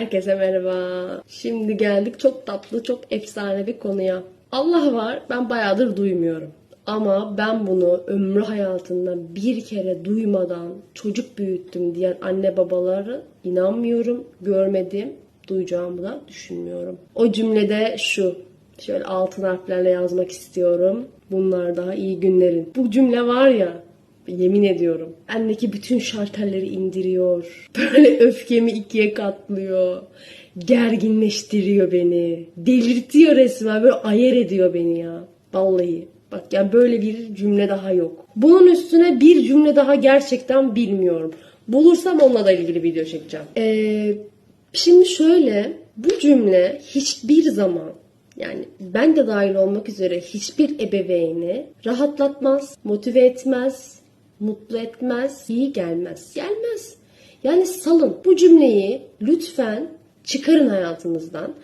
Herkese merhaba. Şimdi geldik çok tatlı, çok efsane bir konuya. Allah var, ben bayağıdır duymuyorum. Ama ben bunu ömrü hayatında bir kere duymadan çocuk büyüttüm diyen anne babaları inanmıyorum, görmedim, duyacağımı da düşünmüyorum. O cümlede şu, şöyle altın harflerle yazmak istiyorum. Bunlar daha iyi günlerin. Bu cümle var ya, Yemin ediyorum. Bendeki bütün şartelleri indiriyor. Böyle öfkemi ikiye katlıyor. Gerginleştiriyor beni. Delirtiyor resmen. Böyle ayar ediyor beni ya. Vallahi. Bak yani böyle bir cümle daha yok. Bunun üstüne bir cümle daha gerçekten bilmiyorum. Bulursam onunla da ilgili video çekeceğim. Ee, şimdi şöyle bu cümle hiçbir zaman yani ben de dahil olmak üzere hiçbir ebeveyni rahatlatmaz, motive etmez, mutlu etmez, iyi gelmez. Gelmez. Yani salın. Bu cümleyi lütfen çıkarın hayatınızdan.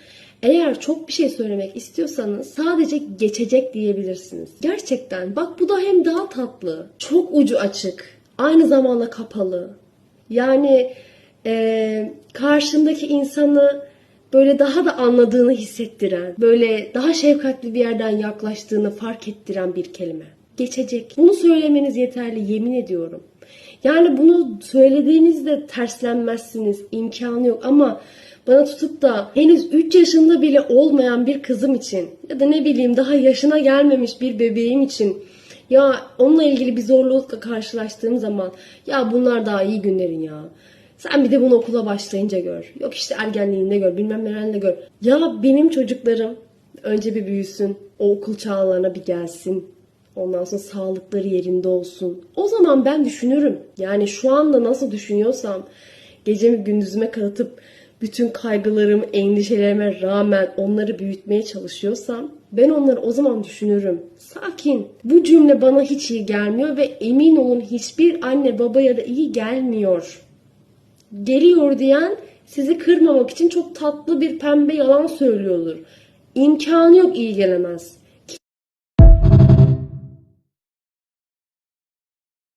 Eğer çok bir şey söylemek istiyorsanız sadece geçecek diyebilirsiniz. Gerçekten bak bu da hem daha tatlı, çok ucu açık, aynı zamanda kapalı. Yani e, karşındaki insanı böyle daha da anladığını hissettiren, böyle daha şefkatli bir yerden yaklaştığını fark ettiren bir kelime. Geçecek. Bunu söylemeniz yeterli yemin ediyorum. Yani bunu söylediğinizde terslenmezsiniz. imkanı yok ama bana tutup da henüz 3 yaşında bile olmayan bir kızım için ya da ne bileyim daha yaşına gelmemiş bir bebeğim için ya onunla ilgili bir zorlukla karşılaştığım zaman ya bunlar daha iyi günlerin ya. Sen bir de bunu okula başlayınca gör. Yok işte ergenliğinde gör, bilmem nerede gör. Ya benim çocuklarım önce bir büyüsün, o okul çağlarına bir gelsin. Ondan sonra sağlıkları yerinde olsun. O zaman ben düşünürüm. Yani şu anda nasıl düşünüyorsam gecemi gündüzüme katıp bütün kaygılarım, endişelerime rağmen onları büyütmeye çalışıyorsam ben onları o zaman düşünürüm. Sakin. Bu cümle bana hiç iyi gelmiyor ve emin olun hiçbir anne babaya da iyi gelmiyor geliyor diyen sizi kırmamak için çok tatlı bir pembe yalan söylüyordur. İmkanı yok iyi gelemez.